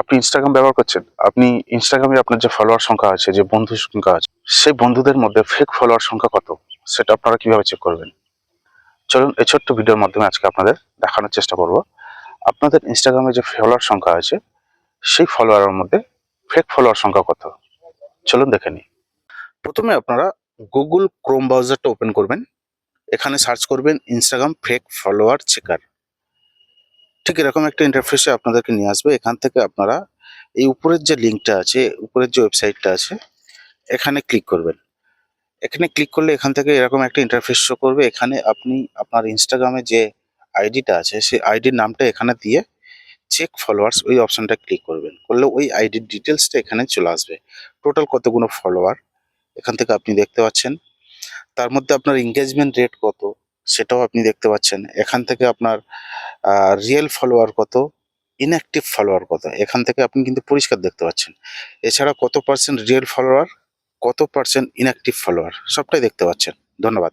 আপনি ইনস্টাগ্রাম ব্যবহার করছেন, আপনি ইনস্টাগ্রামে আপনার যে ফলোয়ার সংখ্যা আছে, যে বন্ধু সংখ্যা আছে, সেই বন্ধুদের মধ্যে ফেক ফলোয়ার সংখ্যা কত? সেটা আপনারা কীভাবে চেক করবেন? চলুন এই ছোট্ট ভিডিওর মাধ্যমে আজকে আপনাদের দেখানোর চেষ্টা করব। আপনাদের ইনস্টাগ্রামে যে ফলোয়ার সংখ্যা আছে, সেই ফলোয়ারের মধ্যে ফেক ফলোয়ার সংখ্যা কত? চলুন দেখে নিই। প্রথমে আপনারা গুগল ক্রোম ব্রাউজারটা ওপেন করবেন। এখানে সার্চ করবেন ইনস্টাগ্রাম ফেক ফলোয়ার চেকার ঠিক এরকম একটা ইন্টারফেসে আপনাদেরকে নিয়ে আসবে। এখান থেকে আপনারা এই উপরের যে লিঙ্কটা আছে, উপরের যে ওয়েবসাইটটা আছে, এখানে ক্লিক করবেন। এখানে ক্লিক করলে এখান থেকে এরকম একটা ইন্টারফেস শো করবে। এখানে আপনি আপনার ইনস্টাগ্রামে যে আইডিটা আছে, সেই আইডির নামটা এখানে দিয়ে চেক ফলোয়ার্স ওই অপশানটা ক্লিক করবেন। করলে ওই আইডির ডিটেলসটা এখানে চলে আসবে। টোটাল কতগুলো ফলোয়ার এখান থেকে আপনি দেখতে পাচ্ছেন। তার মধ্যে আপনার এঙ্গেজমেন্ট রেট কত? সেটাও আপনি দেখতে পাচ্ছেন। এখান থেকে আপনার রিয়েল ফলোয়ার কত? ইনঅ্যাক্টিভ ফলোয়ার কত? এখান থেকে আপনি কিন্তু পরিষ্কার দেখতে পাচ্ছেন। এছাড়া কত পার্সেন্ট রিয়েল ফলোয়ার কত পার্সেন্ট ইনঅ্যাক্টিভ ফলোয়ার সবটাই দেখতে পাচ্ছেন। ধন্যবাদ।